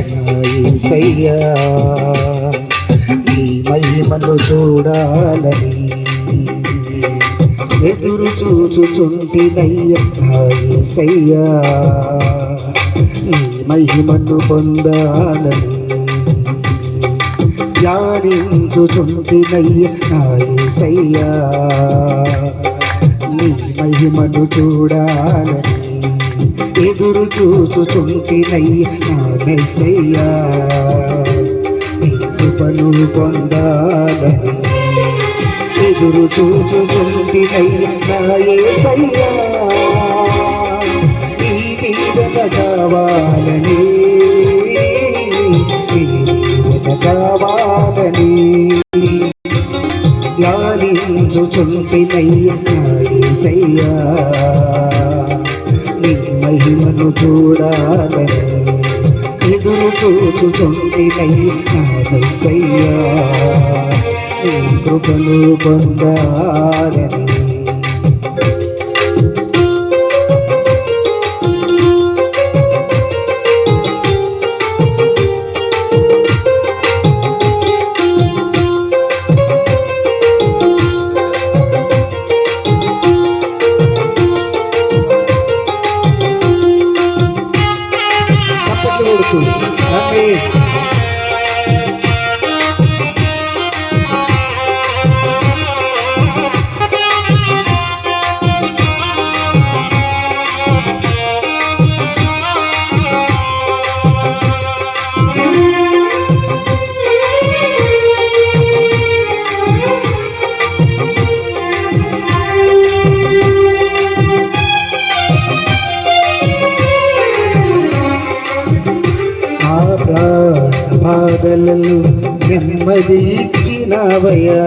ధ్యానించుచుంటినయ్యసయ్యా నీ మహిమను చూడాలని ఎదురు చూచుచుంటినయ్యసయ్యా నీ మహిమను పొందాలని ధ్యానించుచుంటినయ్యసయ్యా నీ మహిమను చూడాలని ఎదురు చూచుచుంటినయ్య నా నీ కృపను పొందాలని ఎదురు చూచుచుంటినయ్య నా నీ దీవన కావాలని ధ్యానించుచుంటినయ్య నా నీ మహిమను చూడాలని ఎదురు చూచుచుంటినయ్యా నీ కృపను పొందాలని బాధలలో నెమ్మది ఇచ్చినవయ్యా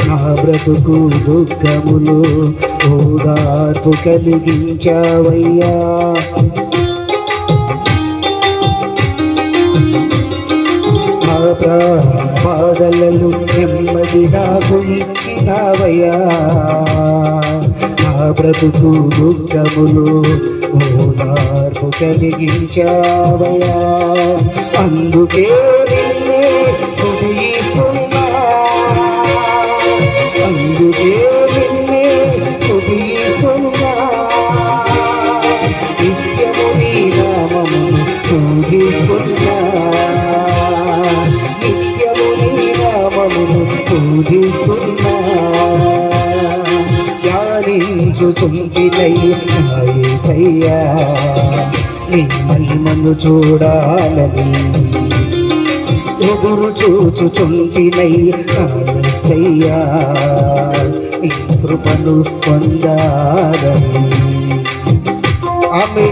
నా బ్రతుకు దుఃఖములు ఓదార్పు కలిగించావయ్యా. ఆ నెమ్మది నాకు ఇచ్చినవయ్యా నా బ్రతుకు దుఃఖములు ఓదార్పు కలిగించావయా అందుకే నిన్నే అందుకే నిన్నే స్తుతిస్తున్నా నిత్యము నీ నామమును పూజిస్తున్నా నిత్యము నీ నామమును పూజిస్తున్నా నీ మహిమను చూడాలని ఎదురు చూచుచుంటినయ్యా నీ కృపను పొందాలని. ఆమె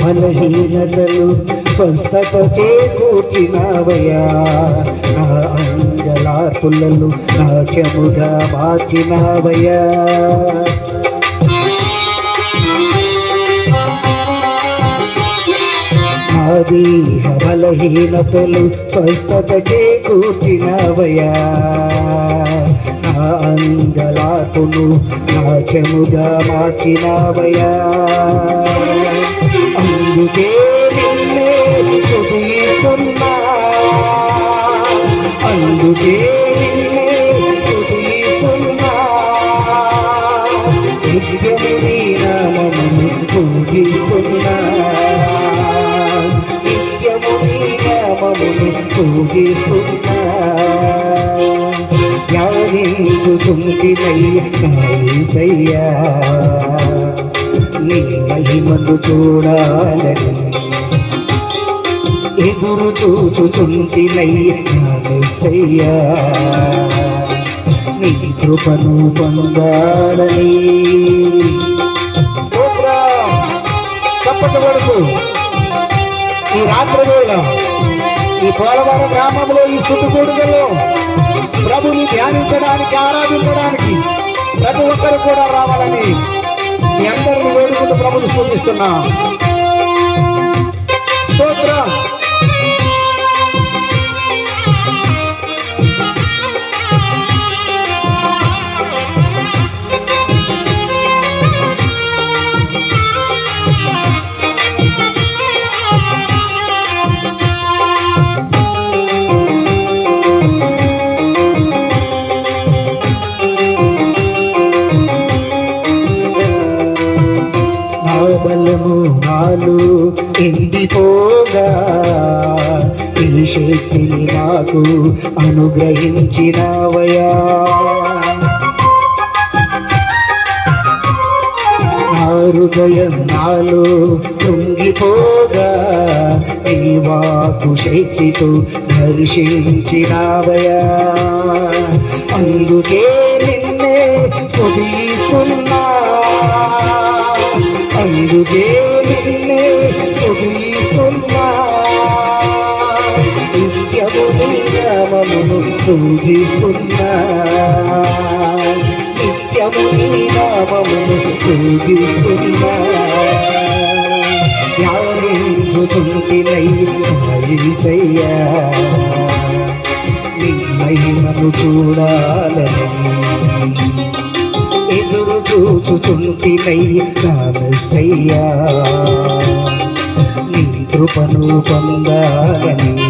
బలహీనతలు స్వస్థత చేకూర్చినవయ్యా నా అంగలార్పులలో నాట్యముగా మార్చినవయ్యా. నాది బలహీనతలు స్వస్థత చేకూర్చినవయ్యా నా అంగలార్పును నాట్యముగా మార్చినవయ్యా. అందుకే నిన్నే చుదీస్తున్నా అందుకే నిన్నే చుదీస్తున్నా నిత్యము నీ నామము పూజిస్తున్నా. నిత్యము నీ నామమును పూజిస్తున్నా. ధ్యానించుతుంటిదయ్యా మహిమను చూడాలని ఎదురు చూచుచుంటినై నీ కృపను పొందాలని. స్తోత్రం చప్పటి కొడుకు. ఈ రాత్రి వేళ ఈ పోలవరం గ్రామంలో ఈ స్థుతికూడుదలో ప్రభుని ధ్యానించడానికి ఆరాధించడానికి ప్రతి ఒక్కరు కూడా రావాలని మీ అందరిని వేడుకుంటూ ప్రభుత్వం సూచిస్తున్నాం ఎండిపోగా ఈ శక్తిని నాకు అనుగ్రహించినవయా హృదయం నాలో కృంగిపోగా ఈ వాకు శక్తితో దర్శించినవయా అందుకే నిన్నే సుధీస్తున్నా అందుకే పూజిస్తున్నా నిత్యము నీ నామమును పూజిస్తున్నా ధ్యానించుచుంటినై నాయసయ్యా నీ మహిమను చూడాలని ఎదురు చూచుచుంటినై నామసయ్యా నీ కృపను పొందాలని